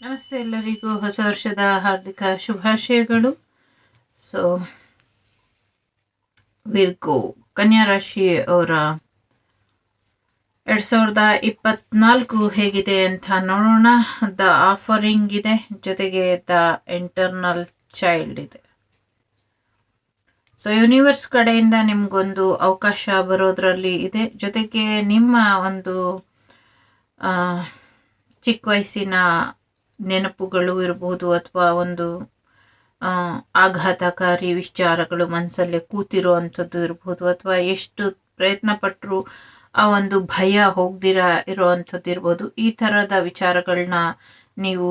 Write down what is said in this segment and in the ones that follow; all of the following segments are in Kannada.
ನಮಸ್ತೆ ಎಲ್ಲರಿಗೂ ಹೊಸ ವರ್ಷದ ಹಾರ್ದಿಕ ಶುಭಾಶಯಗಳು. ಸೊ ವಿರ್ಗೋ ಕನ್ಯಾ ರಾಶಿ ಅವರ ಎರಡು ಸಾವಿರದ ಇಪ್ಪತ್ನಾಲ್ಕು ಹೇಗಿದೆ ಅಂತ ನೋಡೋಣ. ದ ಆಫರಿಂಗ್ ಇದೆ, ಜೊತೆಗೆ ದ ಇಂಟರ್ನಲ್ ಚೈಲ್ಡ್ ಇದೆ. ಸೊ ಯೂನಿವರ್ಸ್ ಕಡೆಯಿಂದ ನಿಮ್ಗೊಂದು ಅವಕಾಶ ಬರೋದ್ರಲ್ಲಿ ಇದೆ. ಜೊತೆಗೆ ನಿಮ್ಮ ಒಂದು ಚಿಕ್ಕ ವಯಸ್ಸಿನ ನೆನಪುಗಳು ಇರಬಹುದು ಅಥವಾ ಒಂದು ಆಘಾತಕಾರಿ ವಿಚಾರಗಳು ಮನಸ್ಸಲ್ಲೇ ಕೂತಿರೋ ಅಂಥದ್ದು ಇರಬಹುದು ಅಥವಾ ಎಷ್ಟು ಪ್ರಯತ್ನ ಪಟ್ಟರು ಆ ಒಂದು ಭಯ ಹೋಗ್ದಿರ, ಇರೋವಂಥದ್ದು ಇರ್ಬೋದು, ಈ ಥರದ ವಿಚಾರಗಳನ್ನ ನೀವು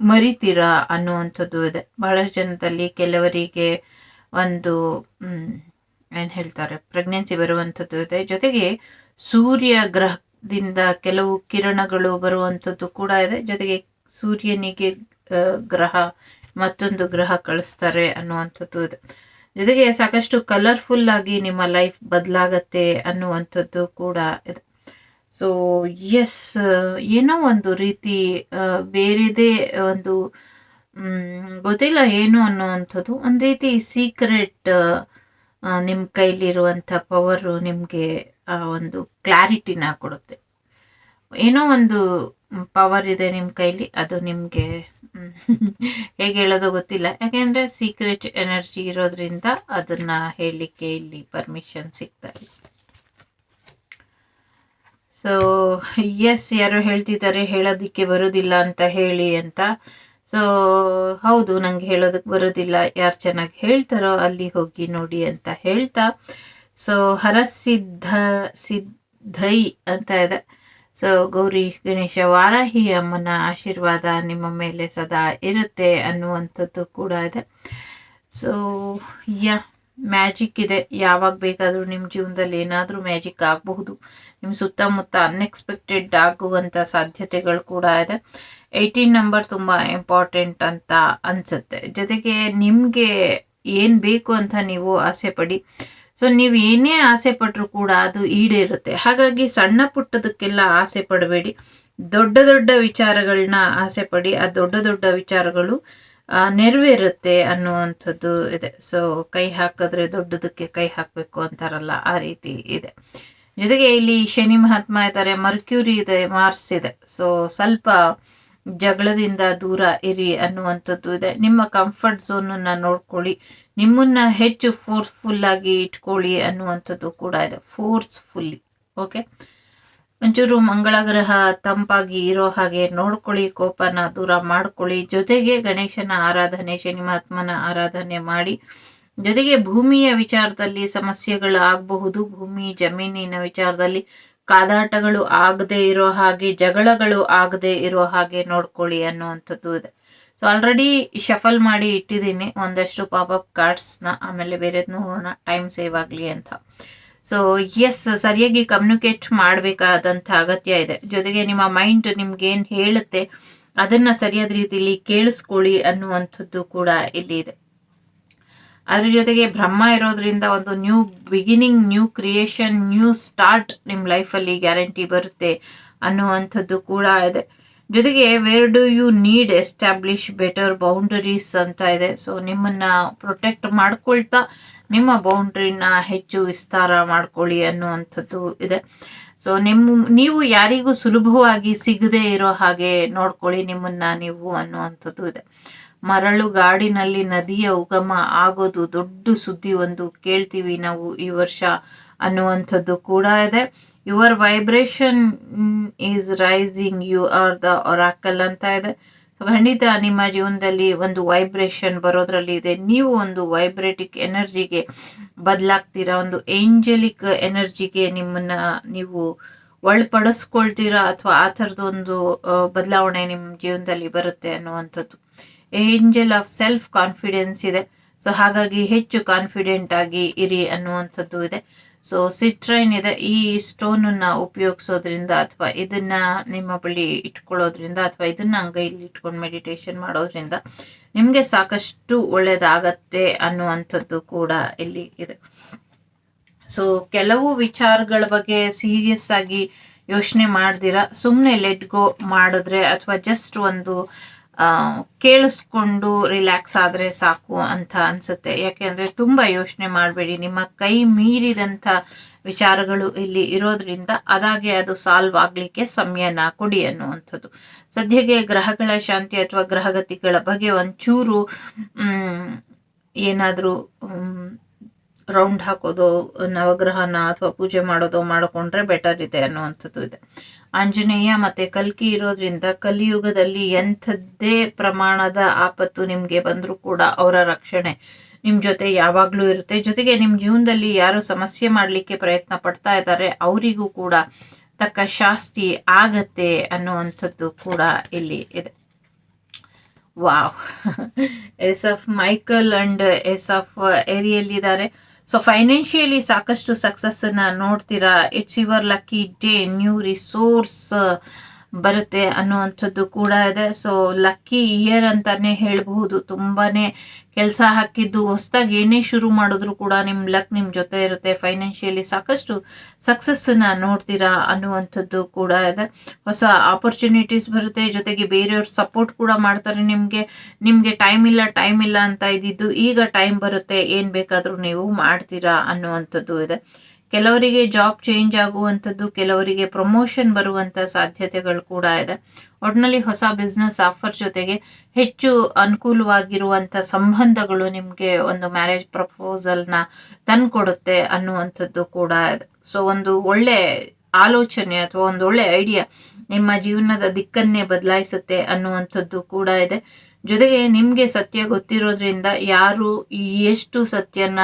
ಮರಿತೀರಾ ಅನ್ನುವಂಥದ್ದು ಇದೆ. ಬಹಳಷ್ಟು ಜನದಲ್ಲಿ ಕೆಲವರಿಗೆ ಒಂದು ಏನು ಹೇಳ್ತಾರೆ ಪ್ರೆಗ್ನೆನ್ಸಿ ಬರುವಂಥದ್ದು ಇದೆ. ಜೊತೆಗೆ ಸೂರ್ಯ ಗ್ರಹದಿಂದ ಕೆಲವು ಕಿರಣಗಳು ಬರುವಂಥದ್ದು ಕೂಡ ಇದೆ. ಜೊತೆಗೆ ಸೂರ್ಯನಿಗೆ ಗ್ರಹ, ಮತ್ತೊಂದು ಗ್ರಹ ಕಳಿಸ್ತಾರೆ ಅನ್ನುವಂಥದ್ದು ಇದೆ. ಜೊತೆಗೆ ಸಾಕಷ್ಟು ಕಲರ್ಫುಲ್ ಆಗಿ ನಿಮ್ಮ ಲೈಫ್ ಬದಲಾಗತ್ತೆ ಅನ್ನುವಂಥದ್ದು ಕೂಡ ಇದೆ. ಸೊ ಎಸ್ ಏನೋ ಒಂದು ರೀತಿ ಬೇರೆದೇ ಒಂದು ಗೊತ್ತಿಲ್ಲ ಏನು ಅನ್ನುವಂಥದ್ದು. ಒಂದು ರೀತಿ ಸೀಕ್ರೆಟ್ ನಿಮ್ಮ ಕೈಲಿರುವಂಥ ಪವರು ನಿಮಗೆ ಒಂದು ಕ್ಲಾರಿಟಿನ ಕೊಡುತ್ತೆ. ಏನೋ ಒಂದು ಪವರ್ ಇದೆ ನಿಮ್ಮ ಕೈಲಿ, ಅದು ನಿಮಗೆ ಹೇಗೆ ಹೇಳೋದು ಗೊತ್ತಿಲ್ಲ. ಯಾಕೆಂದ್ರೆ ಸೀಕ್ರೆಟ್ ಎನರ್ಜಿ ಇರೋದ್ರಿಂದ ಅದನ್ನ ಹೇಳಲಿಕ್ಕೆ ಇಲ್ಲಿ ಪರ್ಮಿಷನ್ ಸಿಗ್ತಾ ಇಲ್ಲ. ಸೊ ಎಸ್ ಯಾರು ಹೇಳ್ತಿದ್ದಾರೆ, ಹೇಳೋದಿಕ್ಕೆ ಬರೋದಿಲ್ಲ ಅಂತ ಹೇಳಿ ಅಂತ. ಸೊ ಹೌದು, ನಂಗೆ ಹೇಳೋದಕ್ಕೆ ಬರೋದಿಲ್ಲ. ಯಾರು ಚೆನ್ನಾಗಿ ಹೇಳ್ತಾರೋ ಅಲ್ಲಿ ಹೋಗಿ ನೋಡಿ ಅಂತ ಹೇಳ್ತಾ. ಸೊ ಹರಸಿದ್ಧ, ಸಿದ್ಧೈ ಅಂತ ಇದೆ. ಸೊ ಗೌರಿ ಗಣೇಶ ವಾರಾಹಿ ಅಮ್ಮನ ಆಶೀರ್ವಾದ ನಿಮ್ಮ ಮೇಲೆ ಸದಾ ಇರುತ್ತೆ ಅನ್ನುವಂಥದ್ದು ಕೂಡ ಇದೆ. ಸೊ ಯ ಮ್ಯಾಜಿಕ್ ಇದೆ. ಯಾವಾಗ ಬೇಕಾದರೂ ನಿಮ್ಮ ಜೀವನದಲ್ಲಿ ಏನಾದರೂ ಮ್ಯಾಜಿಕ್ ಆಗಬಹುದು. ನಿಮ್ಮ ಸುತ್ತಮುತ್ತ ಅನ್ಎಕ್ಸ್ಪೆಕ್ಟೆಡ್ ಆಗುವಂಥ ಸಾಧ್ಯತೆಗಳು ಕೂಡ ಇದೆ. ಏಯ್ಟೀನ್ ನಂಬರ್ ತುಂಬ ಇಂಪಾರ್ಟೆಂಟ್ ಅಂತ ಅನ್ಸುತ್ತೆ. ಜೊತೆಗೆ ನಿಮಗೆ ಏನು ಬೇಕು ಅಂತ ನೀವು ಆಸೆ ಪಡಿ. ಸೊ ನೀವು ಏನೇ ಆಸೆ ಪಟ್ಟರು ಕೂಡ ಅದು ಈಡೇರುತ್ತೆ. ಹಾಗಾಗಿ ಸಣ್ಣ ಪುಟ್ಟದಕ್ಕೆಲ್ಲ ಆಸೆ ಪಡಬೇಡಿ. ದೊಡ್ಡ ದೊಡ್ಡ ವಿಚಾರಗಳನ್ನ ಆಸೆ ಪಡಿ, ಆ ದೊಡ್ಡ ದೊಡ್ಡ ವಿಚಾರಗಳು ನೆರವೇರುತ್ತೆ ಅನ್ನುವಂಥದ್ದು ಇದೆ. ಸೊ ಕೈ ಹಾಕಿದ್ರೆ ದೊಡ್ಡದಕ್ಕೆ ಕೈ ಹಾಕಬೇಕು ಅಂತಾರಲ್ಲ, ಆ ರೀತಿ ಇದೆ. ಜೊತೆಗೆ ಇಲ್ಲಿ ಶನಿ ಮಹಾತ್ಮ ಇದ್ದಾರೆ, ಮರ್ಕ್ಯೂರಿ ಇದೆ, ಮಾರ್ಸ್ ಇದೆ. ಸೊ ಸ್ವಲ್ಪ ಜಗಳದಿಂದ ದೂರ ಇರಿ ಅನ್ನುವಂಥದ್ದು ಇದೆ. ನಿಮ್ಮ ಕಂಫರ್ಟ್ ಝೋನನ್ನ ನೋಡ್ಕೊಳ್ಳಿ. ನಿಮ್ಮನ್ನ ಹೆಚ್ಚು ಫೋರ್ಸ್ಫುಲ್ ಆಗಿ ಇಟ್ಕೊಳ್ಳಿ ಅನ್ನುವಂಥದ್ದು ಕೂಡ ಇದೆ. ಫೋರ್ಸ್ಫುಲ್ಲಿ ಓಕೆ ಒಂಚೂರು ಮಂಗಳ ಗ್ರಹ ತಂಪಾಗಿ ಇರೋ ಹಾಗೆ ನೋಡ್ಕೊಳ್ಳಿ, ಕೋಪನ ದೂರ ಮಾಡ್ಕೊಳ್ಳಿ. ಜೊತೆಗೆ ಗಣೇಶನ ಆರಾಧನೆ ಶನಿ ಮಹಾತ್ಮನ ಆರಾಧನೆ ಮಾಡಿ. ಜೊತೆಗೆ ಭೂಮಿಯ ವಿಚಾರದಲ್ಲಿ ಸಮಸ್ಯೆಗಳು ಆಗಬಹುದು ಭೂಮಿ, ಜಮೀನಿನ ವಿಚಾರದಲ್ಲಿ ಕಾದಾಟಗಳು ಆಗದೆ ಇರೋ ಹಾಗೆ, ಜಗಳಗಳು ಆಗದೆ ಇರೋ ಹಾಗೆ ನೋಡ್ಕೊಳ್ಳಿ ಅನ್ನುವಂಥದ್ದು ಇದೆ. ಸೊ ಆಲ್ರೆಡಿ ಶಫಲ್ ಮಾಡಿ ಇಟ್ಟಿದ್ದೀನಿ. ಒಂದಷ್ಟು ಪಾಪಪ್ ಕಾರ್ಡ್ಸ್ನ ಆಮೇಲೆ ಬೇರೆದ್ ನೋಡೋಣ. ಟೈಮ್ ಸೇವ್ ಆಗಲಿ ಅಂತ. ಸೊ ಎಸ್ ಸರಿಯಾಗಿ ಕಮ್ಯುನಿಕೇಟ್ ಮಾಡಬೇಕಾದಂಥ ಅಗತ್ಯ ಇದೆ. ಜೊತೆಗೆ ನಿಮ್ಮ ಮೈಂಡ್ ನಿಮ್ಗೇನು ಹೇಳುತ್ತೆ, ಅದನ್ನು ಸರಿಯಾದ ರೀತಿಯಲ್ಲಿ ಕೇಳಿಸ್ಕೊಳ್ಳಿ ಅನ್ನುವಂಥದ್ದು ಕೂಡ ಇಲ್ಲಿ ಇದೆ. ಅದ್ರ ಜೊತೆಗೆ ಬ್ರಹ್ಮ ಇರೋದ್ರಿಂದ ಒಂದು new beginning new creation new start ನಿಮ್ಮ ಲೈಫಲ್ಲಿ ಗ್ಯಾರಂಟಿ ಬರುತ್ತೆ ಅನ್ನುವಂಥದ್ದು ಕೂಡ ಇದೆ. ಜೊತೆಗೆ where do you need establish better boundaries ಅಂತ ಇದೆ. ಸೊ ನಿಮ್ಮನ್ನ ಪ್ರೊಟೆಕ್ಟ್ ಮಾಡ್ಕೊಳ್ತಾ ನಿಮ್ಮ ಬೌಂಡ್ರಿನ ಹೆಚ್ಚು ವಿಸ್ತಾರ ಮಾಡ್ಕೊಳ್ಳಿ ಅನ್ನುವಂಥದ್ದು ಇದೆ. ಸೊ ನಿಮ್ಮ ನೀವು ಯಾರಿಗೂ ಸುಲಭವಾಗಿ ಸಿಗದೇ ಇರೋ ಹಾಗೆ ನೋಡ್ಕೊಳ್ಳಿ ನಿಮ್ಮನ್ನ ನೀವು ಅನ್ನುವಂಥದ್ದು ಇದೆ. ಮರಳು ಗಾಡಿನಲ್ಲಿ ನದಿಯ ಉಗಮ ಆಗೋದು ದೊಡ್ಡ ಸುದ್ದಿ ಒಂದು ಕೇಳ್ತೀವಿ ನಾವು ಈ ವರ್ಷ ಅನ್ನುವಂಥದ್ದು ಕೂಡ ಇದೆ. Your vibration is rising you are the oracle ಅಂತ ಇದೆ. ಖಂಡಿತ ನಿಮ್ಮ ಜೀವನದಲ್ಲಿ ಒಂದು ವೈಬ್ರೇಷನ್ ಬರೋದ್ರಲ್ಲಿ ಇದೆ. ನೀವು ಒಂದು ವೈಬ್ರೇಟಿಕ್ ಎನರ್ಜಿಗೆ ಬದಲಾಗ್ತೀರಾ? ಒಂದು ಏಂಜಲಿಕ್ ಎನರ್ಜಿಗೆ ನಿಮ್ಮನ್ನ ನೀವು ಒಳಪಡಿಸ್ಕೊಳ್ತೀರಾ? ಅಥವಾ ಆ ಥರದೊಂದು ಬದಲಾವಣೆ ನಿಮ್ಮ ಜೀವನದಲ್ಲಿ ಬರುತ್ತೆ ಅನ್ನುವಂಥದ್ದು. ಏಂಜಲ್ ಆಫ್ ಸೆಲ್ಫ್ ಕಾನ್ಫಿಡೆನ್ಸ್ ಇದೆ. ಸೊ ಹಾಗಾಗಿ ಹೆಚ್ಚು ಕಾನ್ಫಿಡೆಂಟ್ ಆಗಿ ಇರಿ ಅನ್ನುವಂಥದ್ದು ಇದೆ. ಸೊ ಸಿಟ್ರೈನ್ ಇದೆ. ಈ ಸ್ಟೋನನ್ನ ಉಪಯೋಗಿಸೋದ್ರಿಂದ ಅಥವಾ ಇದನ್ನ ನಿಮ್ಮ ಬಳಿ ಇಟ್ಕೊಳ್ಳೋದ್ರಿಂದ ಅಥವಾ ಇದನ್ನ ಅಂಗೈಲಿ ಇಟ್ಕೊಂಡು ಮೆಡಿಟೇಷನ್ ಮಾಡೋದ್ರಿಂದ ನಿಮಗೆ ಸಾಕಷ್ಟು ಒಳ್ಳೇದಾಗತ್ತೆ ಅನ್ನುವಂಥದ್ದು ಕೂಡ ಇಲ್ಲಿ ಇದೆ. ಸೊ ಕೆಲವು ವಿಚಾರಗಳ ಬಗ್ಗೆ ಸೀರಿಯಸ್ ಆಗಿ ಯೋಚನೆ ಮಾಡ್ದಿರ? ಸುಮ್ಮನೆ ಲೆಟ್ ಗೋ ಮಾಡಿದ್ರೆ ಅಥವಾ ಜಸ್ಟ್ ಒಂದು ಕೇಳಿಸ್ಕೊಂಡು ರಿಲ್ಯಾಕ್ಸ್ ಆದರೆ ಸಾಕು ಅಂತ ಅನಿಸುತ್ತೆ. ಯಾಕೆ ಅಂದರೆ ತುಂಬ ಯೋಚನೆ ಮಾಡಬೇಡಿ. ನಿಮ್ಮ ಕೈ ಮೀರಿದಂಥ ವಿಚಾರಗಳು ಇಲ್ಲಿ ಇರೋದ್ರಿಂದ ಅದಾಗೆ ಅದು ಸಾಲ್ವ್ ಆಗಲಿಕ್ಕೆ ಸಮಯನ ಕೊಡಿ ಅನ್ನುವಂಥದ್ದು. ಸದ್ಯಕ್ಕೆ ಗ್ರಹಗಳ ಶಾಂತಿ ಅಥವಾ ಗ್ರಹಗತಿಗಳ ಬಗ್ಗೆ ಒಂಚೂರು ಏನಾದರೂ ರೌಂಡ್ ಹಾಕೋದು, ನವಗ್ರಹನ ಅಥವಾ ಪೂಜೆ ಮಾಡೋದು ಮಾಡಿಕೊಂಡ್ರೆ ಬೆಟರ್ ಇದೆ ಅನ್ನುವಂಥದ್ದು ಇದೆ. ಆಂಜನೇಯ ಮತ್ತೆ ಕಲ್ಕಿ ಇರೋದ್ರಿಂದ ಕಲಿಯುಗದಲ್ಲಿ ಎಂಥದ್ದೇ ಪ್ರಮಾಣದ ಆಪತ್ತು ನಿಮಗೆ ಬಂದರೂ ಕೂಡ ಅವರ ರಕ್ಷಣೆ ನಿಮ್ಮ ಜೊತೆ ಯಾವಾಗಲೂ ಇರುತ್ತೆ. ಜೊತೆಗೆ ನಿಮ್ಮ ಜೀವನದಲ್ಲಿ ಯಾರು ಸಮಸ್ಯೆ ಮಾಡಲಿಕ್ಕೆ ಪ್ರಯತ್ನ ಪಡ್ತಾ ಇದ್ದಾರೆ, ಅವರಿಗೂ ಕೂಡ ತಕ್ಕ ಶಾಸ್ತಿ ಆಗತ್ತೆ ಅನ್ನುವಂಥದ್ದು ಕೂಡ ಇಲ್ಲಿ ಇದೆ. Wow. S of Michael and S of Ariel ಇದ್ದಾರೆ ಸೊ ಫೈನಾನ್ಷಿಯಲಿ ಸಾಕಷ್ಟು ಸಕ್ಸಸ್ಸನ್ನು ನೋಡ್ತೀರಾ? It's your lucky day new resource ಬರುತ್ತೆ ಅನ್ನುವಂಥದ್ದು ಕೂಡ ಇದೆ. ಸೊ ಲಕ್ಕಿ ಇಯರ್ ಅಂತಾನೆ ಹೇಳಬಹುದು. ತುಂಬಾನೇ ಕೆಲಸ ಹಾಕಿದ್ದು, ಹೊಸದಾಗಿ ಏನೇ ಶುರು ಮಾಡಿದ್ರು ಕೂಡ ನಿಮ್ಮ ಲಕ್ ನಿಮ್ಮ ಜೊತೆ ಇರುತ್ತೆ. ಫೈನಾನ್ಷಿಯಲಿ ಸಾಕಷ್ಟು ಸಕ್ಸಸ್ಸನ್ನ ನೋಡ್ತೀರಾ ಅನ್ನುವಂಥದ್ದು ಕೂಡ ಇದೆ. ಹೊಸ ಆಪರ್ಚುನಿಟೀಸ್ ಬರುತ್ತೆ. ಜೊತೆಗೆ ಬೇರೆಯವ್ರ ಸಪೋರ್ಟ್ ಕೂಡ ಮಾಡ್ತಾರೆ ನಿಮಗೆ. ನಿಮಗೆ ಟೈಮ್ ಇಲ್ಲ ಟೈಮ್ ಇಲ್ಲ ಅಂತ ಇದ್ದಿದ್ದು, ಈಗ ಟೈಮ್ ಬರುತ್ತೆ. ಏನು ಬೇಕಾದರೂ ನೀವು ಮಾಡ್ತೀರಾ ಅನ್ನುವಂಥದ್ದು ಇದೆ. ಕೆಲವರಿಗೆ ಜಾಬ್ ಚೇಂಜ್ ಆಗುವಂಥದ್ದು, ಕೆಲವರಿಗೆ ಪ್ರಮೋಷನ್ ಬರುವಂಥ ಸಾಧ್ಯತೆಗಳು ಕೂಡ ಇದೆ. ಒಟ್ಟಿನಲ್ಲಿ ಹೊಸ ಬಿಸ್ನೆಸ್ ಆಫರ್ ಜೊತೆಗೆ ಹೆಚ್ಚು ಅನುಕೂಲವಾಗಿರುವಂಥ ಸಂಬಂಧಗಳು ನಿಮಗೆ ಒಂದು ಮ್ಯಾರೇಜ್ ಪ್ರಪೋಸಲ್ನ ತಂದುಕೊಡುತ್ತೆ ಅನ್ನುವಂಥದ್ದು ಕೂಡ ಇದೆ. ಸೊ, ಒಂದು ಒಳ್ಳೆ ಆಲೋಚನೆ ಅಥವಾ ಒಂದು ಒಳ್ಳೆ ಐಡಿಯಾ ನಿಮ್ಮ ಜೀವನದ ದಿಕ್ಕನ್ನೇ ಬದಲಾಯಿಸುತ್ತೆ ಅನ್ನುವಂಥದ್ದು ಕೂಡ ಇದೆ. ಜೊತೆಗೆ ನಿಮಗೆ ಸತ್ಯ ಗೊತ್ತಿರೋದ್ರಿಂದ ಯಾರು ಎಷ್ಟು ಸತ್ಯನ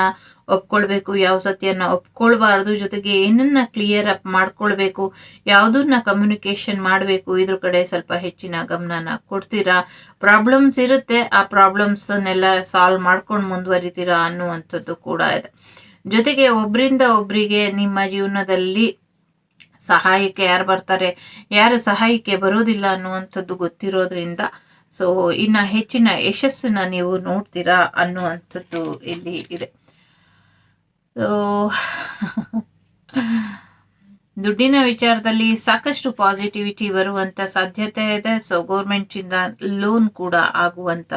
ಒಪ್ಕೊಳ್ಬೇಕು, ಯಾವ ಸತ್ಯನ ಒಪ್ಕೊಳ್ಬಾರ್ದು, ಜೊತೆಗೆ ಏನನ್ನ ಕ್ಲಿಯರ್ ಅಪ್ ಮಾಡ್ಕೊಳ್ಬೇಕು, ಯಾವುದನ್ನ ಕಮ್ಯುನಿಕೇಶನ್ ಮಾಡಬೇಕು, ಇದ್ರ ಕಡೆ ಸ್ವಲ್ಪ ಹೆಚ್ಚಿನ ಗಮನನ ಕೊಡ್ತೀರಾ? ಪ್ರಾಬ್ಲಮ್ಸ್ ಇರುತ್ತೆ, ಆ ಪ್ರಾಬ್ಲಮ್ಸ್ನೆಲ್ಲ ಸಾಲ್ವ್ ಮಾಡ್ಕೊಂಡು ಮುಂದುವರಿತೀರಾ ಅನ್ನುವಂಥದ್ದು ಕೂಡ ಇದೆ. ಜೊತೆಗೆ ಒಬ್ಬರಿಂದ ಒಬ್ಬರಿಗೆ ನಿಮ್ಮ ಜೀವನದಲ್ಲಿ ಸಹಾಯಕ್ಕೆ ಯಾರು ಬರ್ತಾರೆ, ಯಾರು ಸಹಾಯಕ್ಕೆ ಬರೋದಿಲ್ಲ ಅನ್ನುವಂಥದ್ದು ಗೊತ್ತಿರೋದ್ರಿಂದ ಸೊ ಇನ್ನ ಹೆಚ್ಚಿನ ಯಶಸ್ಸನ್ನ ನೀವು ನೋಡ್ತೀರಾ ಅನ್ನುವಂಥದ್ದು ಇಲ್ಲಿ ಇದೆ. ಸೊ ದುಡ್ಡಿನ ವಿಚಾರದಲ್ಲಿ ಸಾಕಷ್ಟು ಪಾಸಿಟಿವಿಟಿ ಬರುವಂತ ಸಾಧ್ಯತೆ ಇದೆ. ಸೊ ಇಂದ ಲೋನ್ ಕೂಡ ಆಗುವಂತ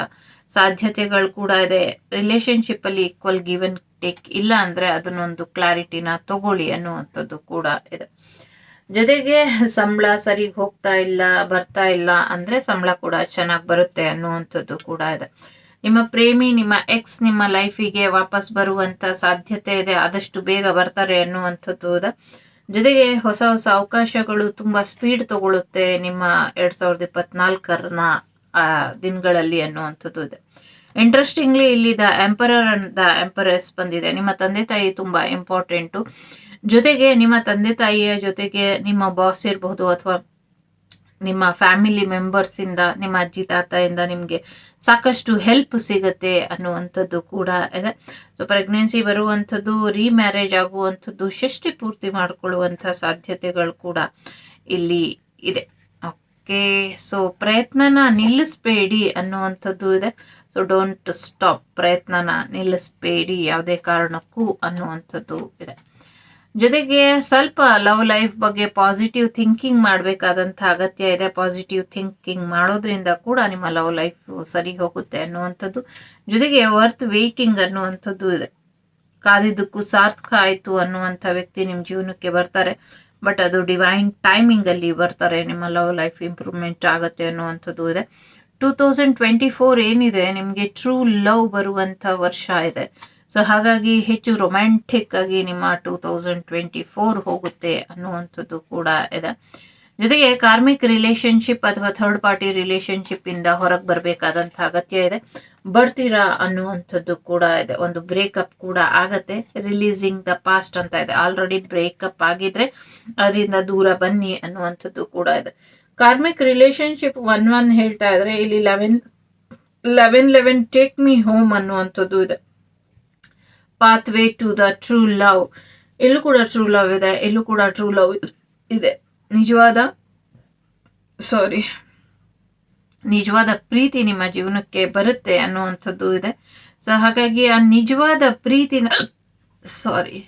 ಸಾಧ್ಯತೆಗಳು ಕೂಡ ಇದೆ. ರಿಲೇಶನ್ಶಿಪ್ ಅಲ್ಲಿ ಈಕ್ವಲ್ ಗಿವನ್ ಟೇಕ್ ಇಲ್ಲ ಅಂದ್ರೆ ಅದನ್ನೊಂದು ಕ್ಲಾರಿಟಿನ ತಗೊಳ್ಳಿ ಅನ್ನುವಂಥದ್ದು ಕೂಡ ಇದೆ. ಜೊತೆಗೆ ಸಂಬಳ ಸರಿಗೆ ಹೋಗ್ತಾ ಇಲ್ಲ, ಬರ್ತಾ ಇಲ್ಲ ಅಂದ್ರೆ ಸಂಬಳ ಕೂಡ ಚೆನ್ನಾಗಿ ಬರುತ್ತೆ ಅನ್ನುವಂಥದ್ದು ಕೂಡ ಇದೆ. ನಿಮ್ಮ ಪ್ರೇಮಿ, ನಿಮ್ಮ ಎಕ್ಸ್ ನಿಮ್ಮ ಲೈಫಿಗೆ ವಾಪಸ್ ಬರುವಂತ ಸಾಧ್ಯತೆ ಇದೆ, ಆದಷ್ಟು ಬೇಗ ಬರ್ತಾರೆ ಅನ್ನುವಂಥದ್ದು ಇದೆ. ಜೊತೆಗೆ ಹೊಸ ಹೊಸ ಅವಕಾಶಗಳು ತುಂಬಾ ಸ್ಪೀಡ್ ತಗೊಳ್ಳುತ್ತೆ ನಿಮ್ಮ ಎರಡ್ ಸಾವಿರದ ಇಪ್ಪತ್ನಾಲ್ಕರನ ದಿನಗಳಲ್ಲಿ ಅನ್ನುವಂಥದ್ದು ಇದೆ. ಇಂಟ್ರೆಸ್ಟಿಂಗ್ಲಿ ಇಲ್ಲಿ the emperor and the empress ಬಂದಿದೆ. ನಿಮ್ಮ ತಂದೆ ತಾಯಿ ತುಂಬಾ ಇಂಪಾರ್ಟೆಂಟು ಜೊತೆಗೆ ನಿಮ್ಮ ತಂದೆ ತಾಯಿಯ ಜೊತೆಗೆ ನಿಮ್ಮ ಬಾಸ್ ಇರಬಹುದು ಅಥವಾ ನಿಮ್ಮ ಫ್ಯಾಮಿಲಿ ಮೆಂಬರ್ಸ್ ಇಂದ, ನಿಮ್ಮ ಅಜ್ಜಿ ತಾತೆಯಿಂದ ನಿಮಗೆ ಸಾಕಷ್ಟು ಹೆಲ್ಪ್ ಸಿಗುತ್ತೆ ಅನ್ನುವಂಥದ್ದು ಕೂಡ ಇದೆ. ಸೊ ಪ್ರೆಗ್ನೆನ್ಸಿ ಬರುವಂಥದ್ದು ರೀಮ್ಯಾರೇಜ್ ಆಗುವಂಥದ್ದು ಷಷ್ಟಿ ಪೂರ್ತಿ ಮಾಡಿಕೊಳ್ಳುವಂಥ ಸಾಧ್ಯತೆಗಳು ಕೂಡ ಇಲ್ಲಿ ಇದೆ. ಓಕೆ ಸೊ ಪ್ರಯತ್ನನ ನಿಲ್ಲಿಸ್ಬೇಡಿ ಅನ್ನುವಂಥದ್ದು ಇದೆ. ಸೊ ಡೋಂಟ್ ಸ್ಟಾಪ್ ಪ್ರಯತ್ನನ ನಿಲ್ಲಿಸ್ಬೇಡಿ ಯಾವುದೇ ಕಾರಣಕ್ಕೂ ಅನ್ನುವಂಥದ್ದು ಇದೆ. ಜೊತೆಗೆ ಸ್ವಲ್ಪ ಲವ್ ಲೈಫ್ ಬಗ್ಗೆ ಪಾಸಿಟಿವ್ ಥಿಂಕಿಂಗ್ ಮಾಡಬೇಕಾದಂಥ ಅಗತ್ಯ ಇದೆ. ಪಾಸಿಟಿವ್ ಥಿಂಕಿಂಗ್ ಮಾಡೋದ್ರಿಂದ ಕೂಡ ನಿಮ್ಮ ಲವ್ ಲೈಫ್ ಸರಿ ಹೋಗುತ್ತೆ ಅನ್ನುವಂಥದ್ದು. ಜೊತೆಗೆ ವರ್ತ್ ವೆಯ್ಟಿಂಗ್ ಅನ್ನುವಂಥದ್ದು ಇದೆ. ಕಾದಿದ್ದಕ್ಕೂ ಸಾರ್ಥಕ ಆಯಿತು ಅನ್ನುವಂಥ ವ್ಯಕ್ತಿ ನಿಮ್ಮ ಜೀವನಕ್ಕೆ ಬರ್ತಾರೆ. ಬಟ್ ಅದು ಡಿವೈನ್ ಟೈಮಿಂಗಲ್ಲಿ ಬರ್ತಾರೆ. ನಿಮ್ಮ ಲವ್ ಲೈಫ್ ಇಂಪ್ರೂವ್ಮೆಂಟ್ ಆಗುತ್ತೆ ಅನ್ನುವಂಥದ್ದು ಇದೆ. ಟೂ ತೌಸಂಡ್ ಟ್ವೆಂಟಿ ಫೋರ್ ಏನಿದೆ? ನಿಮಗೆ ಟ್ರೂ ಲವ್ ಬರುವಂಥ ವರ್ಷ ಇದೆ. ಸೊ ಹಾಗಾಗಿ ಹೆಚ್ಚು ರೊಮ್ಯಾಂಟಿಕ್ ಆಗಿ ನಿಮ್ಮ ಟೂ ತೌಸಂಡ್ ಟ್ವೆಂಟಿ ಫೋರ್ ಹೋಗುತ್ತೆ ಅನ್ನುವಂಥದ್ದು ಕೂಡ ಇದೆ. ಜೊತೆಗೆ ಕಾರ್ಮಿಕ್ ರಿಲೇಶನ್ಶಿಪ್ ಅಥವಾ ಥರ್ಡ್ ಪಾರ್ಟಿ ರಿಲೇಶನ್ಶಿಪ್ ಇಂದ ಹೊರಗೆ ಬರಬೇಕಾದಂಥ ಅಗತ್ಯ ಇದೆ. ಬರ್ತೀರಾ ಅನ್ನುವಂಥದ್ದು ಕೂಡ ಇದೆ. ಒಂದು ಬ್ರೇಕಪ್ ಕೂಡ ಆಗತ್ತೆ. ರಿಲೀಸಿಂಗ್ ದ ಪಾಸ್ಟ್ ಅಂತ ಇದೆ. ಆಲ್ರೆಡಿ ಬ್ರೇಕಪ್ ಆಗಿದ್ರೆ ಅದರಿಂದ ದೂರ ಬನ್ನಿ ಅನ್ನುವಂಥದ್ದು ಕೂಡ ಇದೆ. ಕಾರ್ಮಿಕ್ ರಿಲೇಶನ್ಶಿಪ್ ಒನ್ ಒನ್ ಹೇಳ್ತಾ ಇದ್ರೆ ಇಲ್ಲಿ eleven eleven eleven take me home ಅನ್ನುವಂಥದ್ದು ಇದೆ. Pathway to the true love ಎಲ್ಲೂ ಕೂಡ ಟ್ರೂ ಲವ್ ಇದೆ, ಎಲ್ಲೂ ಕೂಡ ಟ್ರೂ ಲವ್ ಇದೆ. ನಿಜವಾದ ಸಾರಿ ನಿಜವಾದ ಪ್ರೀತಿ ನಿಮ್ಮ ಜೀವನಕ್ಕೆ ಬರುತ್ತೆ ಅನ್ನುವಂಥದ್ದು ಇದೆ. ಸೊ ಹಾಗಾಗಿ ಆ ನಿಜವಾದ ಪ್ರೀತಿನ ಸಾರಿ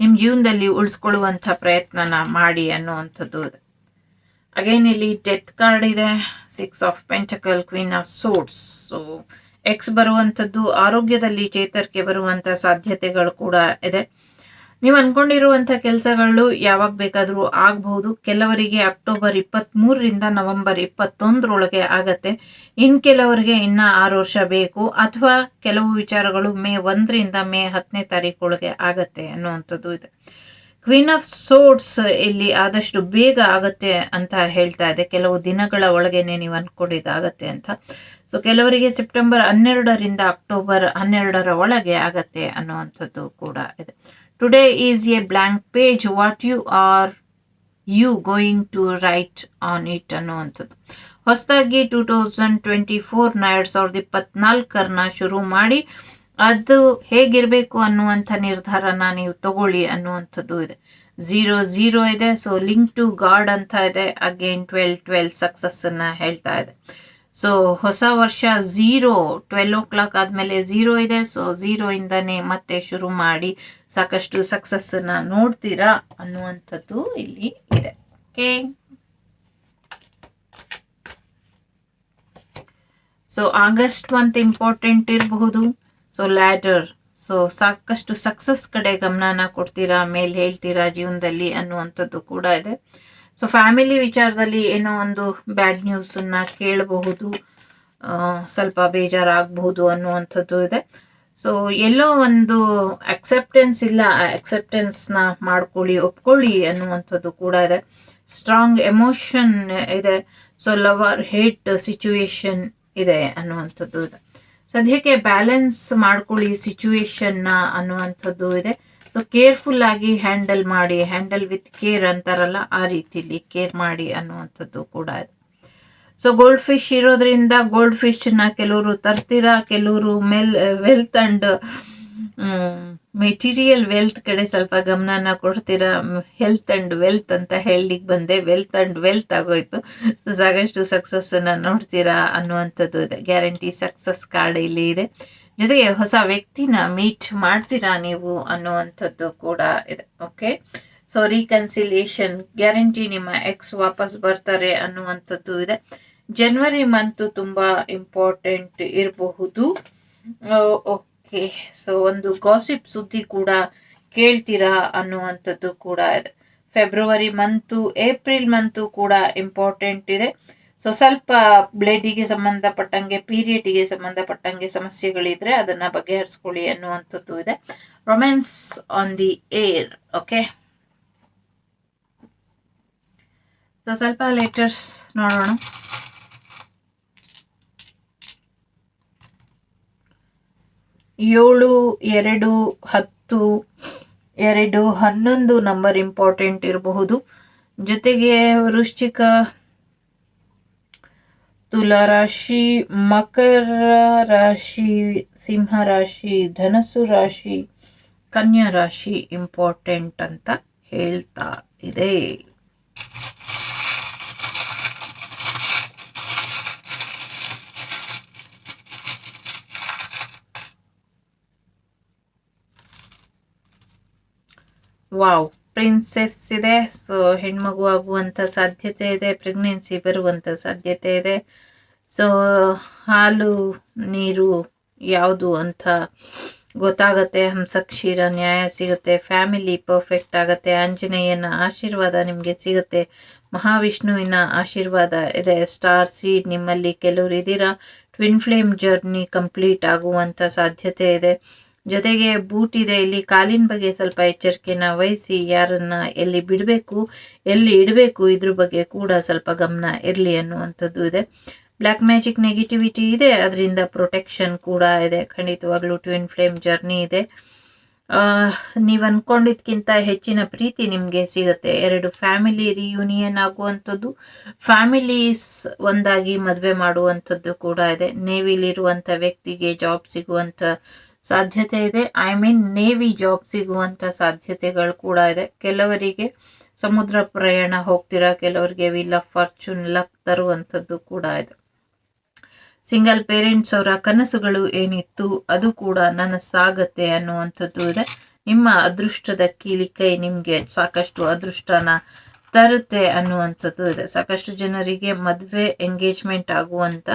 ನಿಮ್ಮ ಜೀವನದಲ್ಲಿ ಉಳಿಸ್ಕೊಳ್ಳುವಂಥ ಪ್ರಯತ್ನನ ಮಾಡಿ ಅನ್ನುವಂಥದ್ದು ಇದೆ. ಅಗೈನ್ ಇಲ್ಲಿ ಡೆತ್ ಕಾರ್ಡ್ ಇದೆ. Six of pentacle queen of swords so ex ಬರುವಂಥದ್ದು ಆರೋಗ್ಯದಲ್ಲಿ ಚೇತರಿಕೆ ಬರುವಂಥ ಸಾಧ್ಯತೆಗಳು ಕೂಡ ಇದೆ. ನೀವು ಅನ್ಕೊಂಡಿರುವಂಥ ಕೆಲಸಗಳು ಯಾವಾಗ ಬೇಕಾದರೂ ಆಗಬಹುದು ಕೆಲವರಿಗೆ ಅಕ್ಟೋಬರ್ ಇಪ್ಪತ್ತ್ಮೂರರಿಂದ ನವೆಂಬರ್ ಇಪ್ಪತ್ತೊಂದರೊಳಗೆ ಆಗತ್ತೆ. ಇನ್ನು ಕೆಲವರಿಗೆ ಇನ್ನೂ ಆರು ವರ್ಷ ಬೇಕು. ಅಥವಾ ಕೆಲವು ವಿಚಾರಗಳು ಮೇ ಒಂದರಿಂದ ಮೇ ಹತ್ತನೇ ತಾರೀಕೊಳಗೆ ಆಗತ್ತೆ ಅನ್ನುವಂಥದ್ದು ಇದೆ. ಕ್ವೀನ್ ಆಫ್ ಸೋಟ್ಸ್ ಇಲ್ಲಿ ಆದಷ್ಟು ಬೇಗ ಆಗತ್ತೆ ಅಂತ ಹೇಳ್ತಾ ಇದೆ. ಕೆಲವು ದಿನಗಳ ಒಳಗೇನೆ ನೀವು ಅನ್ಕೊಂಡಿದ್ದಾಗತ್ತೆ ಅಂತ. ಸೊ ಕೆಲವರಿಗೆ ಸೆಪ್ಟೆಂಬರ್ ಹನ್ನೆರಡರಿಂದ ಅಕ್ಟೋಬರ್ ಹನ್ನೆರಡರ ಒಳಗೆ ಆಗತ್ತೆ ಅನ್ನುವಂಥದ್ದು ಕೂಡ ಇದೆ. Today is a blank page what you are you going to write on it ಅನ್ನುವಂಥದ್ದು. ಹೊಸದಾಗಿ ಟೂ ತೌಸಂಡ್ ಟ್ವೆಂಟಿ ಫೋರ್ನ ಎರಡು ಸಾವಿರದ ಇಪ್ಪತ್ನಾಲ್ಕರನ್ನ ಶುರು ಮಾಡಿ ಅದು ಹೇಗಿರಬೇಕು ಅನ್ನುವಂಥ ನಿರ್ಧಾರನ ನೀವು ತಗೊಳ್ಳಿ ಅನ್ನುವಂಥದ್ದು ಇದೆ. ಝೀರೋ ಝೀರೋ ಇದೆ. ಸೊ ಲಿಂಕ್ ಟು ಗಾಡ್ ಅಂತ ಇದೆ. ಅಗೇನ್ ಟ್ವೆಲ್ ಟ್ವೆಲ್ ಸಕ್ಸಸ್ಸನ್ನು ಹೇಳ್ತಾ ಇದೆ. ಸೊ ಹೊಸ ವರ್ಷ ಝೀರೋ ಟ್ವೆಲ್ ಓ ಕ್ಲಾಕ್ ಆದಮೇಲೆ ಝೀರೋ ಇದೆ. ಸೊ ಝೀರೋ ಇಂದನೇ ಮತ್ತೆ ಶುರು ಮಾಡಿ ಸಾಕಷ್ಟು ಸಕ್ಸಸ್ಸನ್ನು ನೋಡ್ತೀರಾ ಅನ್ನುವಂಥದ್ದು ಇಲ್ಲಿ ಇದೆ. Okay so August month important ಇರಬಹುದು. ಸೊ ಲ್ಯಾಡರ್ ಸೊ ಸಾಕಷ್ಟು ಸಕ್ಸಸ್ ಕಡೆ ಗಮನನ ಕೊಡ್ತೀರಾ, ಮೇಲೆ ಹೇಳ್ತೀರಾ ಜೀವನದಲ್ಲಿ ಅನ್ನುವಂಥದ್ದು ಕೂಡ ಇದೆ. ಸೊ ಫ್ಯಾಮಿಲಿ ವಿಚಾರದಲ್ಲಿ ಏನೋ ಒಂದು ಬ್ಯಾಡ್ ನ್ಯೂಸನ್ನು ಕೇಳಬಹುದು ಸ್ವಲ್ಪ ಬೇಜಾರಾಗಬಹುದು ಅನ್ನುವಂಥದ್ದು ಇದೆ. ಸೊ ಎಲ್ಲೋ ಒಂದು ಅಕ್ಸೆಪ್ಟೆನ್ಸ್ ಇಲ್ಲ ಅಕ್ಸೆಪ್ಟೆನ್ಸ್ನ ಮಾಡ್ಕೊಳ್ಳಿ, ಒಪ್ಕೊಳ್ಳಿ ಅನ್ನುವಂಥದ್ದು ಕೂಡ ಇದೆ. ಸ್ಟ್ರಾಂಗ್ ಎಮೋಷನ್ ಇದೆ. ಸೊ ಲವರ್ ಹೇಟ್ ಸಿಚುವೇಶನ್ ಇದೆ ಅನ್ನುವಂಥದ್ದು ಇದೆ. ಸದ್ಯಕ್ಕೆ ಬ್ಯಾಲೆನ್ಸ್ ಮಾಡ್ಕೊಳ್ಳಿ ಸಿಚುವೇಶನ್ನ ಅನ್ನುವಂಥದ್ದು ಇದೆ. ಸೊ ಕೇರ್ಫುಲ್ ಆಗಿ ಹ್ಯಾಂಡಲ್ ಮಾಡಿ ಹ್ಯಾಂಡಲ್ ವಿತ್ ಕೇರ್ ಅಂತಾರಲ್ಲ, ಆ ರೀತಿಲಿ ಕೇರ್ ಮಾಡಿ ಅನ್ನುವಂಥದ್ದು ಕೂಡ ಇದೆ. ಸೊ ಗೋಲ್ಡ್ ಫಿಶ್ ಇರೋದ್ರಿಂದ ಗೋಲ್ಡ್ ಫಿಶ್ನ ಕೆಲವರು ತರ್ತೀರಾ? ಕೆಲವರು ಮೆಲ್ ವೆಲ್ತ್ ಅಂಡ್ ಮೆಟೀರಿಯಲ್ ವೆಲ್ತ್ ಕಡೆ ಸ್ವಲ್ಪ ಗಮನನ ಕೊಡ್ತೀರಾ? ಹೆಲ್ತ್ ಅಂಡ್ ವೆಲ್ತ್ ಅಂತ ಹೇಳಲಿಕ್ಕೆ ಬಂದೆ. ವೆಲ್ತ್ ಅಂಡ್ ವೆಲ್ತ್ ಆಗೋಯ್ತು. ಸೊ ಸಾಕಷ್ಟು ಸಕ್ಸಸ್ಸನ್ನು ನೋಡ್ತೀರಾ ಅನ್ನುವಂಥದ್ದು ಇದೆ. ಗ್ಯಾರಂಟಿ ಸಕ್ಸಸ್ ಕಾರ್ಡ್ ಇಲ್ಲಿ ಇದೆ. ಜೊತೆಗೆ ಹೊಸ ವ್ಯಕ್ತಿನ ಮೀಟ್ ಮಾಡ್ತೀರಾ ನೀವು ಅನ್ನುವಂಥದ್ದು ಕೂಡ ಇದೆ. ಓಕೆ ಸೊ ರೀಕನ್ಸಿಲಿಯೇಷನ್ ಗ್ಯಾರಂಟಿ ನಿಮ್ಮ ಎಕ್ಸ್ ವಾಪಸ್ ಬರ್ತಾರೆ ಅನ್ನುವಂಥದ್ದು ಇದೆ. ಜನವರಿ ಮಂತು ತುಂಬಾ ಇಂಪಾರ್ಟೆಂಟ್ ಇರಬಹುದು. ಓಕೆ ಸೊ ಒಂದು ಗಾಸಿಪ್ ಸುದ್ದಿ ಕೂಡ ಕೇಳ್ತೀರಾ ಅನ್ನುವಂಥದ್ದು ಕೂಡ ಇದೆ. ಫೆಬ್ರವರಿ ಮಂತು ಏಪ್ರಿಲ್ ಮಂತು ಕೂಡ ಇಂಪಾರ್ಟೆಂಟ್ ಇದೆ. ಸೊ ಸ್ವಲ್ಪ ಬ್ಲಡ್ಡಿಗೆ ಸಂಬಂಧಪಟ್ಟಂಗೆ ಪೀರಿಯಡ್ಗೆ ಸಂಬಂಧಪಟ್ಟಂಗೆ ಸಮಸ್ಯೆಗಳಿದ್ರೆ ಅದನ್ನ ಬಗೆಹರಿಸ್ಕೊಳ್ಳಿ ಅನ್ನುವಂಥದ್ದು ಇದೆ. Romance on the air okay so ಸ್ವಲ್ಪ ಲೆಟರ್ಸ್ ನೋಡೋಣ. ಏಳು, ಎರಡು, ಹತ್ತು, ಎರಡು, ಹನ್ನೊಂದು ನಂಬರ್ ಇಂಪಾರ್ಟೆಂಟ್ ಇರಬಹುದು. ಜೊತೆಗೆ ವೃಶ್ಚಿಕ ತುಲಾ ರಾಶಿ ಮಕರ ರಾಶಿ, ಸಿಂಹ ರಾಶಿ, ಧನಸ್ಸು ರಾಶಿ, ಕನ್ಯಾ ರಾಶಿ ಇಂಪಾರ್ಟೆಂಟ್ ಅಂತ ಹೇಳ್ತಾ ಇದೆ. ವಾವ್ ಪ್ರಿನ್ಸೆಸ್ ಇದೆ ಸೊ, ಹೆಣ್ಮಗು ಆಗುವಂಥ ಸಾಧ್ಯತೆ ಇದೆ, ಪ್ರೆಗ್ನೆನ್ಸಿ ಬರುವಂಥ ಸಾಧ್ಯತೆ ಇದೆ. ಸೊ, ಹಾಲು, ನೀರು ಯಾವುದು ಅಂತ ಗೊತ್ತಾಗತ್ತೆ ಹಂಸಕ್ಷೀರ ನ್ಯಾಯ ಸಿಗುತ್ತೆ, ಫ್ಯಾಮಿಲಿ ಪರ್ಫೆಕ್ಟ್ ಆಗುತ್ತೆ, ಆಂಜನೇಯನ ಆಶೀರ್ವಾದ ನಿಮಗೆ ಸಿಗುತ್ತೆ, ಮಹಾವಿಷ್ಣುವಿನ ಆಶೀರ್ವಾದ ಇದೆ, ಸ್ಟಾರ್ ಸೀಡ್ ನಿಮ್ಮಲ್ಲಿ ಕೆಲವರು ಇದ್ದೀರಾ, ಟ್ವಿನ್ ಫ್ಲೇಮ್ ಜರ್ನಿ ಕಂಪ್ಲೀಟ್ ಆಗುವಂಥ ಸಾಧ್ಯತೆ ಇದೆ. ಜೊತೆಗೆ ಬೂಟ್ ಇದೆ, ಇಲ್ಲಿ ಕಾಲಿನ ಬಗ್ಗೆ ಸ್ವಲ್ಪ ಎಚ್ಚರಿಕೆನ ವಹಿಸಿ ಯಾರನ್ನ ಎಲ್ಲಿ ಬಿಡಬೇಕು, ಎಲ್ಲಿ ಇಡಬೇಕು, ಇದ್ರ ಬಗ್ಗೆ ಕೂಡ ಸ್ವಲ್ಪ ಗಮನ ಇರಲಿ ಅನ್ನುವಂಥದ್ದು ಇದೆ. ಬ್ಲ್ಯಾಕ್ ಮ್ಯಾಜಿಕ್ ನೆಗೆಟಿವಿಟಿ ಇದೆ, ಅದರಿಂದ ಪ್ರೊಟೆಕ್ಷನ್ ಕೂಡ ಇದೆ. ಖಂಡಿತವಾಗ್ಲೂ ಟ್ವಿನ್ ಫ್ಲೇಮ್ ಜರ್ನಿ ಇದೆ. ನೀವು ಅಂದ್ಕೊಂಡಿದ್ಕಿಂತ ಹೆಚ್ಚಿನ ಪ್ರೀತಿ ನಿಮಗೆ ಸಿಗುತ್ತೆ. ಎರಡು ಫ್ಯಾಮಿಲಿ ರಿಯೂನಿಯನ್ ಆಗುವಂಥದ್ದು ಫ್ಯಾಮಿಲೀಸ್ ಒಂದಾಗಿ ಮದುವೆ ಮಾಡುವಂಥದ್ದು ಕೂಡ ಇದೆ. ನೇವಿಲಿರುವಂಥ ವ್ಯಕ್ತಿಗೆ ಜಾಬ್ ಸಿಗುವಂಥ ಸಾಧ್ಯತೆ ಇದೆ. ಐ ಮೀನ್ ನೇವಿ ಜಾಬ್ ಸಿಗುವಂತ ಸಾಧ್ಯತೆಗಳು ಕೂಡ ಇದೆ. ಕೆಲವರಿಗೆ ಸಮುದ್ರ ಪ್ರಯಾಣ ಹೋಗ್ತೀರಾ? ಕೆಲವರಿಗೆ ವಿಲ್ ಆಫ್ ಫಾರ್ಚೂನ್ ಲಕ್ ತರುವಂಥದ್ದು ಕೂಡ ಇದೆ. ಸಿಂಗಲ್ ಪೇರೆಂಟ್ಸ್ ಅವರ ಕನಸುಗಳು ಏನಿತ್ತು, ಅದು ಕೂಡ ನನಸಾಗತ್ತೆ ಅನ್ನುವಂಥದ್ದು ಇದೆ. ನಿಮ್ಮ ಅದೃಷ್ಟದ ಕೀಲಿ ಕೈ ನಿಮಗೆ ಸಾಕಷ್ಟು ಅದೃಷ್ಟನ ತರುತ್ತೆ ಅನ್ನುವಂಥದ್ದು ಇದೆ. ಸಾಕಷ್ಟು ಜನರಿಗೆ ಮದುವೆ ಎಂಗೇಜ್ಮೆಂಟ್ ಆಗುವಂತ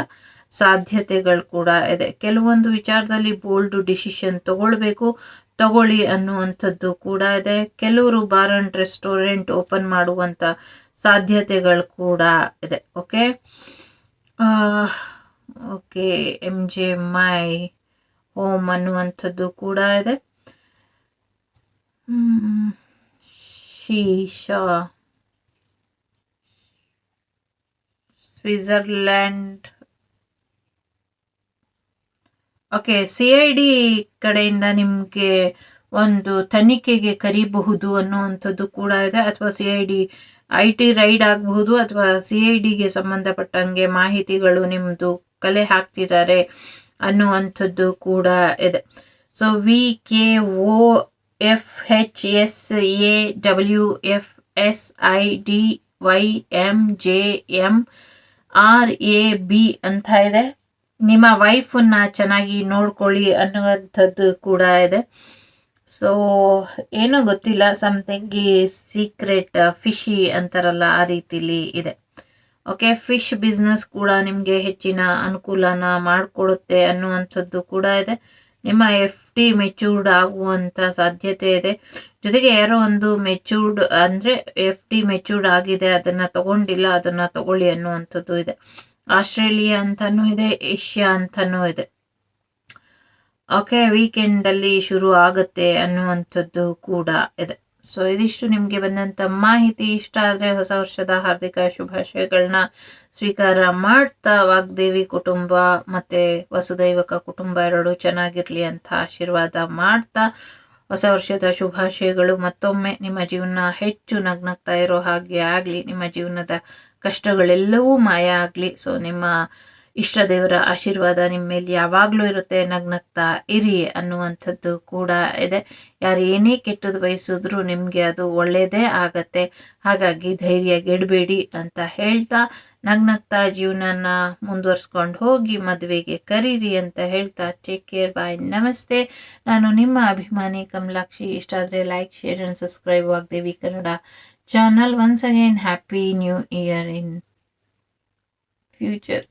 ಸಾಧ್ಯತೆಗಳು ಕೂಡ ಇದೆ. ಕೆಲವೊಂದು ವಿಚಾರದಲ್ಲಿ ಬೋಲ್ಡ್ ಡಿಸಿಷನ್ ತಗೊಳ್ಬೇಕು, ತಗೊಳ್ಳಿ ಅನ್ನುವಂಥದ್ದು ಕೂಡ ಇದೆ. ಕೆಲವರು ಬಾರ್ ಅಂಡ್ ರೆಸ್ಟೋರೆಂಟ್ ಓಪನ್ ಮಾಡುವಂಥ ಸಾಧ್ಯತೆಗಳು ಕೂಡ ಇದೆ. Okay? Okay M J, my home ಅನ್ನುವಂಥದ್ದು ಕೂಡ ಇದೆ. ಶೀಶಾ Switzerland okay C I D ಕಡೆಯಿಂದ ನಿಮಗೆ ಒಂದು ತನಿಖೆಗೆ ಕರಿಬಹುದು ಅನ್ನುವಂಥದ್ದು ಕೂಡ ಇದೆ, ಅಥವಾ C I D I T raid ಆಗಬಹುದು, ಅಥವಾ ಸಿ ಐ ಡಿಗೆ ಸಂಬಂಧಪಟ್ಟಂಗೆ ಮಾಹಿತಿಗಳು ನಿಮ್ಮದು ಕಲೆ ಹಾಕ್ತಿದ್ದಾರೆ ಅನ್ನುವಂಥದ್ದು ಕೂಡ ಇದೆ. So V K O F H S A W F S I D Y M J M R A B ಅಂತ ಇದೆ. ನಿಮ್ಮ ವೈಫನ್ನ ಚೆನ್ನಾಗಿ ನೋಡ್ಕೊಳ್ಳಿ ಅನ್ನುವಂಥದ್ದು ಕೂಡ ಇದೆ. ಸೊ ಏನೂ ಗೊತ್ತಿಲ್ಲ ಸಮಥಿಂಗ್ ಸೀಕ್ರೆಟ್ ಫಿಶಿ ಅಂತಾರಲ್ಲ ಆ ರೀತಿಲಿ ಇದೆ. ಓಕೆ ಫಿಶ್ ಬಿಸ್ನೆಸ್ ಕೂಡ ನಿಮಗೆ ಹೆಚ್ಚಿನ ಅನುಕೂಲನ ಮಾಡಿಕೊಡುತ್ತೆ ಅನ್ನುವಂಥದ್ದು ಕೂಡ ಇದೆ. ನಿಮ್ಮ ಎಫ್ ಡಿ ಮೆಚೂರ್ಡ್ ಆಗುವಂಥ ಸಾಧ್ಯತೆ ಇದೆ. ಜೊತೆಗೆ ಯಾರೋ ಒಂದು ಮೆಚೂರ್ಡ್ ಅಂದರೆ ಎಫ್ ಡಿ ಮೆಚೂರ್ಡ್ ಆಗಿದೆ, ಅದನ್ನು ತಗೊಂಡಿಲ್ಲ, ಅದನ್ನು ತಗೊಳ್ಳಿ ಅನ್ನುವಂಥದ್ದು ಇದೆ. ಆಸ್ಟ್ರೇಲಿಯಾ ಅಂತನೂ ಇದೆ, ಏಷ್ಯಾ ಅಂತನೂ ಇದೆ. ಓಕೆ, ವೀಕೆಂಡಲ್ಲಿ ಶುರು ಆಗುತ್ತೆ ಅನ್ನುವಂಥದ್ದು ಕೂಡ ಇದೆ. ಸೊ ಇದಿಷ್ಟು ನಿಮಗೆ ಬಂದಂಥ ಮಾಹಿತಿ. ಇಷ್ಟ ಆದರೆ ಹೊಸ ವರ್ಷದ ಹಾರ್ದಿಕ ಶುಭಾಶಯಗಳನ್ನ ಸ್ವೀಕಾರ ಮಾಡ್ತಾ ವಾಗ್ದೇವಿ ಕುಟುಂಬ ಮತ್ತು ವಸುದೈವಕ ಕುಟುಂಬ ಎರಡು ಚೆನ್ನಾಗಿರಲಿ ಅಂತ ಆಶೀರ್ವಾದ ಮಾಡ್ತಾ ಹೊಸ ವರ್ಷದ ಶುಭಾಶಯಗಳು ಮತ್ತೊಮ್ಮೆ ನಿಮ್ಮ ಜೀವನ ಹೆಚ್ಚು ನಗ್ನಗ್ತಾ ಇರೋ ಹಾಗೆ ಆಗಲಿ. ನಿಮ್ಮ ಜೀವನದ ಕಷ್ಟಗಳೆಲ್ಲವೂ ಮಾಯ ಆಗಲಿ. ಸೊ ನಿಮ್ಮ ಇಷ್ಟ ದೇವರ ಆಶೀರ್ವಾದ ನಿಮ್ಮ ಮೇಲೆ ಯಾವಾಗಲೂ ಇರುತ್ತೆ. ನಗ್ನಗ್ತಾ ಇರಿ ಅನ್ನುವಂಥದ್ದು ಕೂಡ ಇದೆ. ಯಾರು ಏನೇ ಕೆಟ್ಟದ್ದು ಬಯಸಿದ್ರು ನಿಮಗೆ ಅದು ಒಳ್ಳೆಯದೇ ಆಗತ್ತೆ. ಹಾಗಾಗಿ ಧೈರ್ಯ ಗೆಡಬೇಡಿ ಅಂತ ಹೇಳ್ತಾ ನಗ್ನಗ್ತಾ ಜೀವನನ ಮುಂದುವರ್ಸ್ಕೊಂಡು ಹೋಗಿ ಮದುವೆಗೆ ಕರೀರಿ ಅಂತ ಹೇಳ್ತಾ ಟೇಕ್ ಕೇರ್ ಬಾಯ್ ನಮಸ್ತೆ. ನಾನು ನಿಮ್ಮ ಅಭಿಮಾನಿ ಕಮಲಾಕ್ಷಿ. ಇಷ್ಟ ಆದರೆ like share and subscribe Vagdevi Kannada channel once again happy new year in future.